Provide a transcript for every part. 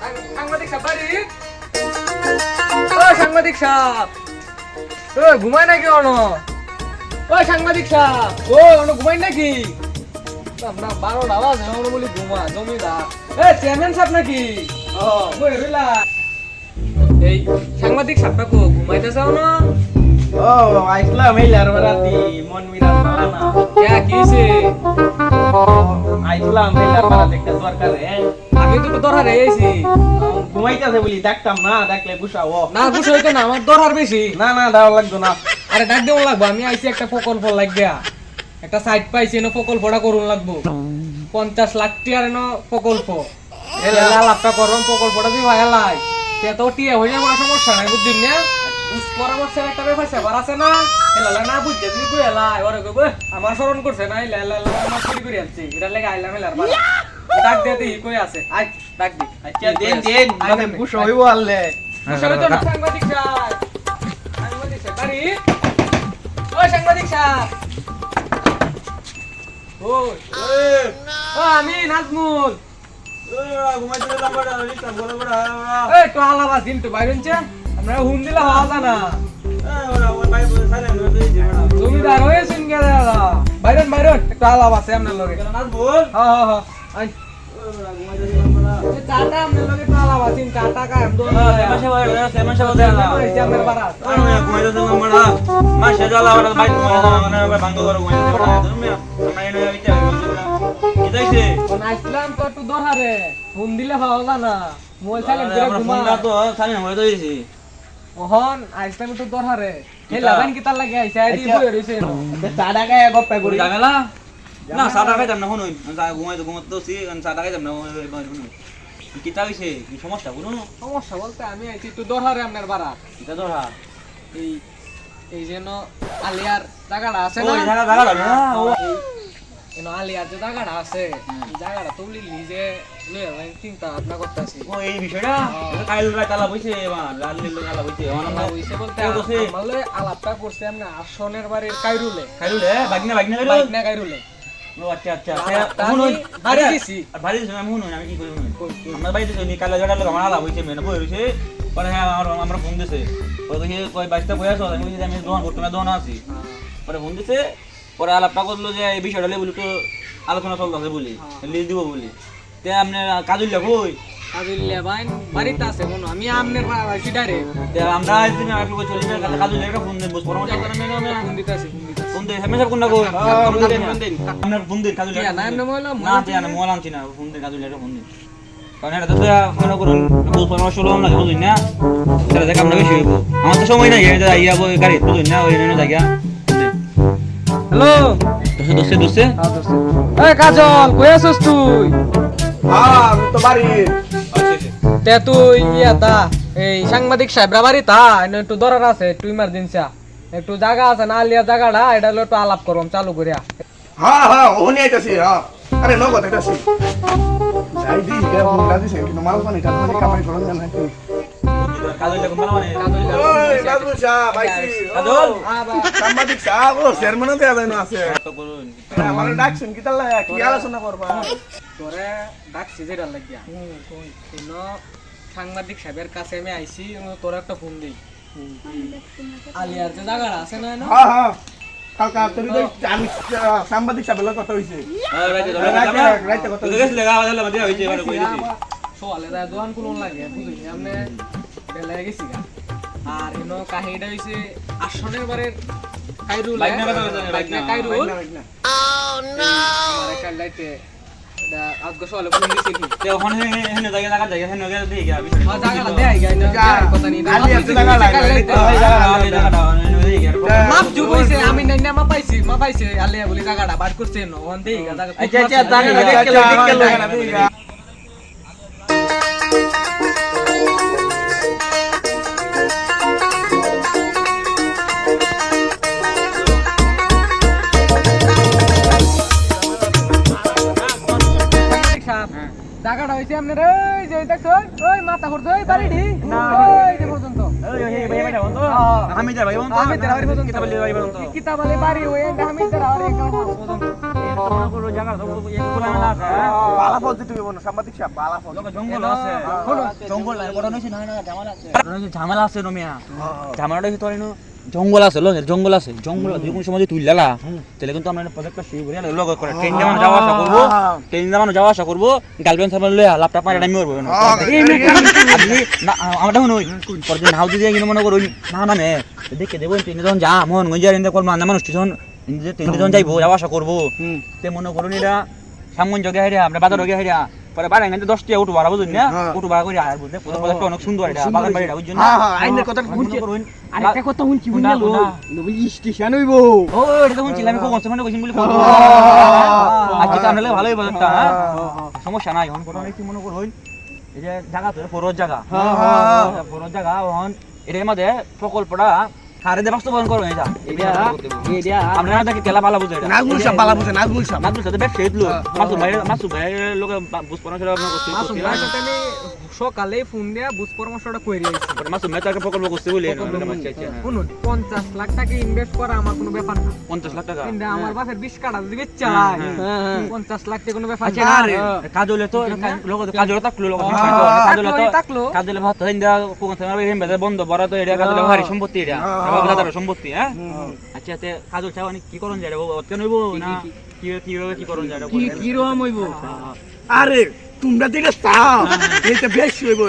সাংবাদিক সাহেব বাড়ি? ও সাংবাদিক সাহেব। ও ঘুমায় নাকি অন? ও সাংবাদিক সাহেব। ও অন ঘুমাই নাকি? আমরা বারোটা বাজে আমরা বলি ঘুমা জমিদার। এ চেয়ারম্যান সাহেব নাকি? ও বই রইলা এই সাংবাদিক সাহেবটা কো ঘুমাইতে চাও না ও আইসলাম এই লার বারাতি মন মিরাজ ভালো না। কি আইসলাম এই লার বারাতি একটা দরকার হে আমি তো দরকার এসেছি ঘুমাইতেছে বলি দেখতাম না দেখলে গুছাও না বুঝে হইতো না আমার দরকার বেশি। না না দেওয়া লাগতো না। আরে ডাক দেবো লাগবো আমি আইছি একটা প্রকল্প লাগবে একটা সাইট পাইছি এনে প্রকল্পটা করুন লাগবো। পঞ্চাশ লাখ টিয়ার এনে প্রকল্প এলা লাভটা করলাম প্রকল্পটা যদি ভাই লাই তো টিয়া হয়ে যাব সমস্যা নাই বুঝছিস না? পরামর্শের একটা ব্যাপার স্যাপার আছে না? এলা না বুঝছে তুই কই এলা আমার স্মরণ করছে না এলা এলা আমার চুরি করে আনছি। এটা লেগে আইলাম বাড়ি ডাক দে তুই কই আছে? আই ডাক দি আচ্ছা দেন মানে হইব তো সাংবাদিক সাহেব? সাংবাদিক সাহেব বাড়ি? ও সাংবাদিক সাহেব। ও ও আমি নাজমুল। জমিদার হয়েছেন বাইরন বাইরন একটু আলাপ আছে আপনার লগে। হ্যাঁ হ্যাঁ হ্যাঁ তো করে ঘুমা ওহন আইসলাম একটু দরহারে। হে লাগান কি তার লাগে আইছে? আইদি আচ্ছা। বই রইছে। চা ডাকায় গপ্পা করি। না সাদা খাইতাম না শুনুন ঘুমাইতে ঘুমাতে তো সাদা খাইতাম না কিতা হইছে? কি সমস্যা? কোনো সমস্যা বলতে আমি আইছি একটু দরহারে আপনার বারাত কিতা ধরা এই এই যেন আলিয়ার জায়গাটা আছে না? জায়গা জায়গা না? এই- এই আলিয়ার যে জায়গাটা আছে জায়গাটা তো নিজে চিন্তা ভাবনা করতেছি। ও এই বিষয়টা? কাইল রাত আল্লাহ হইছে বলতে লগে আলাপটা করছে আমরা আসনের বাড়ির কাইরুলে। খাইলে বাগনা বাগনা বাইক খাইলো কাইরুলে। ও আচ্ছা আচ্ছা। আলাপটা শুনুন আমি দিছি। আর বাড়ি দিছি আমি শুনুন আমি কি করি শুনুন আমরা বাড়ি দিছি কালা জড়া লোক আমার আলাপ হইছে মেনে বই রইছে পরে হ্যাঁ আমার আমরা ফোন দিছে। পরে কইছে কই বাইশটা বই আছো? আমি কইছি আমি দোকান করতে দোকান আছি। পরে ফোন দিছে পরে আলাপটা করল যে এই বিষয়টা নিয়ে বলি তো আলোচনা চলতেছে বলি লিজ দিব বলি। তে আপনি কাজুল কই কাজুল্লে বাইন বাড়িতে আছে মনে আমি আমনের ডাইরেক্ট। তে আমরা আইছি না আপনি কই চলি কাজুল একটা ফোন দেব পরামর্শ করেন। না আমি ফোন দিতেছি ফোন ফোন দে হেমেশা কোনটা কই ফোন দিন ফোন দিন আপনার ফোন দিন কাজুল টিয়া না এমনি না তে না মোলা আনছি না ফোন দিন কাজুল একটা ফোন দিন কারণ এটা তো মনে করুন বহু পরামর্শ হলো না বুঝুন না? তাহলে দেখ আমরা বেশি হইব। আমার তো সময় নাই এটা আইয়া বই গাড়ি বুঝুন না? ওই নেন জায়গা হ্যালো? দোসে দোসে দোসে এই কাজল কই আছিস তুই? হ্যাঁ আমি তো বাড়ি। তে তুই ইয়া এই সাংবাদিক সাহেবরা বাড়ি তা? এনে একটু দরকার আছে একটু ইমার্জেন্সি একটু জায়গা আছে না আলিয়া জায়গাটা এটা হলো একটু আলাপ করম চালু করিয়া। হ্যাঁ হ্যাঁ ওখানে আইতাছি হ্যাঁ আরে নগদ আইতাছি। যাই দি কে ফোনটা দিছে কিন্তু মাল পানি টাল পানি কামাই করন না নাকি ওই নাজমুল শাহ ভাইছি কাজল? সাংবাদিক ও সাহেবের কাছে আমি আইছি তোর একটা ফোন দিই। আলিয়ার যে জায়গাটা আছে না না? হ্যাঁ হ্যাঁ। কালকা তোর আমি সাংবাদিক সাহেবের কথা হইছে। রাইতে কথা তো লাগা আওয়াজ লাগা হইছে। এবারে কই দিছি সোয়ালে দা দোকান কুলন লাগে বুঝলি? আমনে বেলায় গেছি গা। আর এনো কাহিনীটা হইছে আসনের বারের কাইরুল কথা কাইরুল। লাইটে আজকে সোয়ালে ফোন দিছি কি তে ওখানে হেনে জায়গা লাগা জায়গা হেনে গেলে দেখি গা বিষয় আ জায়গাটা দেই গাই না কথা নি আলি আছে জায়গা লাগে, মাপ জু কইছে আমি নাই না মা পাইছি মা পাইছে আলিয়া বলি জায়গাটা বাদ করছে ন ওন দেই গা জায়গা আচ্ছা আচ্ছা জায়গাটা দেখকে লই দেখকে জায়গাটা হইছে আপনার ওই যে দেখছ ওই মাথা করছ ওই বাড়িটি। ওই যে পর্যন্ত। আমি যা ভাই আমি তেরা বাড়ি পর্যন্ত। কিতাব লিয়ে ভাই কিতাব আলে বাড়ি ওই আমি তেরা বাড়ি পর্যন্ত। করো জায়গা তো খোলামেলা আছে হ্যাঁ? বালা ফল দিতে হইব না সাংবাদিক সাহেব বালা ফল। লোকে জঙ্গল আছে। জঙ্গল নাই বড় নইছে না না ঝামেলা আছে। ঝামেলা আছে নমিয়া ঝামেলাটা হইতো এনো জঙ্গল আছে লোক জঙ্গল আছে। জঙ্গল যে কোনো সময় তুই লালা তাহলে কিন্তু আমরা প্রজেক্টটা শুরু করি। লোক করে ট্রেন জামানো যাওয়া আসা করব। ট্রেন জামানো যাওয়া আসা করব। গার্লফ্রেন্ড সামনে লইয়া ল্যাপটপ মারে আমি করব। না না আমরা পরে নাও যদি কিন্তু মনে করো না নামে দেখে দেবো ট্রেনে যখন যা মন গঞ্জার ইন্দে কল মান্দা মানুষ যখন ট্রেনে যখন যাইবো যাওয়া আসা করব। তে মনে করুন এটা সামন জগে হাইরা আমরা বাজার হাইরা পরে বাড়া এখানে দশ টাকা উঠু বুঝুন না? হ্যাঁ। ভাড়া করে আর বুঝলে প্রজেক্টটা অনেক সুন্দর এটা বাগান হ্যাঁ হ্যাঁ আইনের কথা করুন আরেকটা কথা শুনছি বুঝলো নবী স্টেশন হইব। ও এটা তো শুনছিলাম আমি কোন সময় কইছিন বলে ফোন আজকে তো আমরা ভালোই বাজারটা হ্যাঁ? সমস্যা নাই এখন কথা কি মনে করুন। এই যে জায়গা তো ফরজ জায়গা। ফরজ জায়গা এখন এটার মধ্যে প্রকল্পটা কারে দে বাস্তবায়ন করবে এটা এটা না দেখি পালা বুঝে এটা নাজমুল সাহেব বালা বুঝে নাজমুল সাহেব ব্যবসা ভাই ভাই লোকে ছিল আপনার করতে মাসুম ভাইয়ের সাথে আমি সকালেই ফোন দিয়া বুঝ পরামর্শটা করে আইছি ভাই তাকে প্রকল্প করতে বলে শুনুন পঞ্চাশ লাখ টাকা ইনভেস্ট করা আমার কোনো ব্যাপার না পঞ্চাশ লাখ টাকা কিন্তু আমার বাপের বিশ কাটা যদি হ্যাঁ, হ্যাঁ। পঞ্চাশ লাখ টাকা কোনো ব্যাপার আচ্ছা না না কাজ হলে তো লোক কাজ হলে থাকল লোক কাজ হলে তো থাকল কাজ হলে ভাত হিন্দা কোন এরম বন্ধ বড় তো এটা কাজ হলে ভারী সম্পত্তি এটা সম্পত্তি হ্যাঁ আচ্ছা তে কি করন যায় ও কেন হইব না কি কি কি করন যায় কি কি রকম হইব আরে তোমরা যেটা চাও এটা বেশি হইব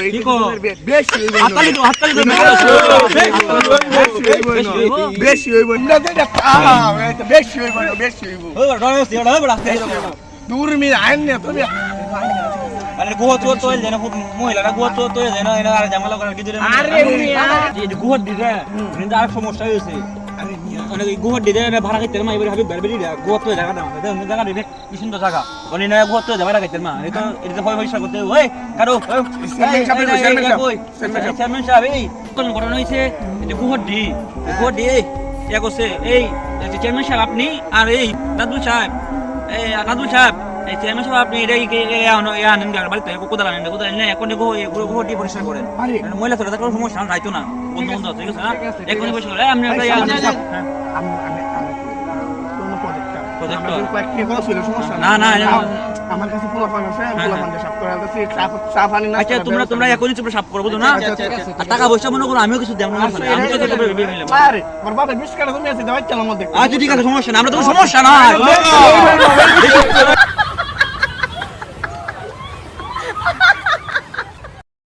বেশি হইব হাততালি হাততালি বেশি হইব বেশি হইব চাও এটা বেশি হইব না, হইব ও ডরে সি বড় দূর মি আইন না তুমি তো তো যেন মহিলারা গুহ তো তো যেন এরা আর জামালা করে কি দিলে আরে মিয়া। এই যে গুহ দিলে কিন্তু আর সমস্যা হয়েছে অনেক গুহ দিলে ভাড়া খাইতে মা এবারে হাবি বেরবেরি গুহ তো জায়গা দাম জায়গা দিবে কি সুন্দর জায়গা। বলি না গুহ তো জায়গা খাইতে মা এটা এটা হয় পয়সা করতে ওই কারও চেয়ারম্যান সাহেব, এই কোন ঘটনা হয়েছে এটা গুহ দি গুহ দি ইয়া করছে এই চেয়ারম্যান সাহেব আপনি আর এই নাদুল সাহেব এই নাদুল সাহেব। এই চেয়ারম্যান সাহেব আপনি এটা আনেন বাড়িতে কোথায় আনেন কোথায় আনেন এখন গুহ গুহ পরিষ্কার করেন। মহিলা ছেলে থাকলে সমস্যা রাইতো না। বন্ধু বন্ধু ঠিক আছে? করে আমি একটা। আমি আমি আমি। আমার কাছে আছে আমি সাফ করে আনতেছি। চা চা পানি না আচ্ছা তোমরা তোমরা এখনই তোমরা সাপ করব তো না? আচ্ছা, আচ্ছা, আচ্ছা, আর টাকা পয়সা মনে করো আমিও কিছু দেবো না আমি তো তোকে ভেবে নিলাম। আরে আমার বাবা বিশ কাটা তুমি আছে দাওয়াই চালার মধ্যে। আচ্ছা ঠিক আছে সমস্যা না আমরা তো সমস্যা না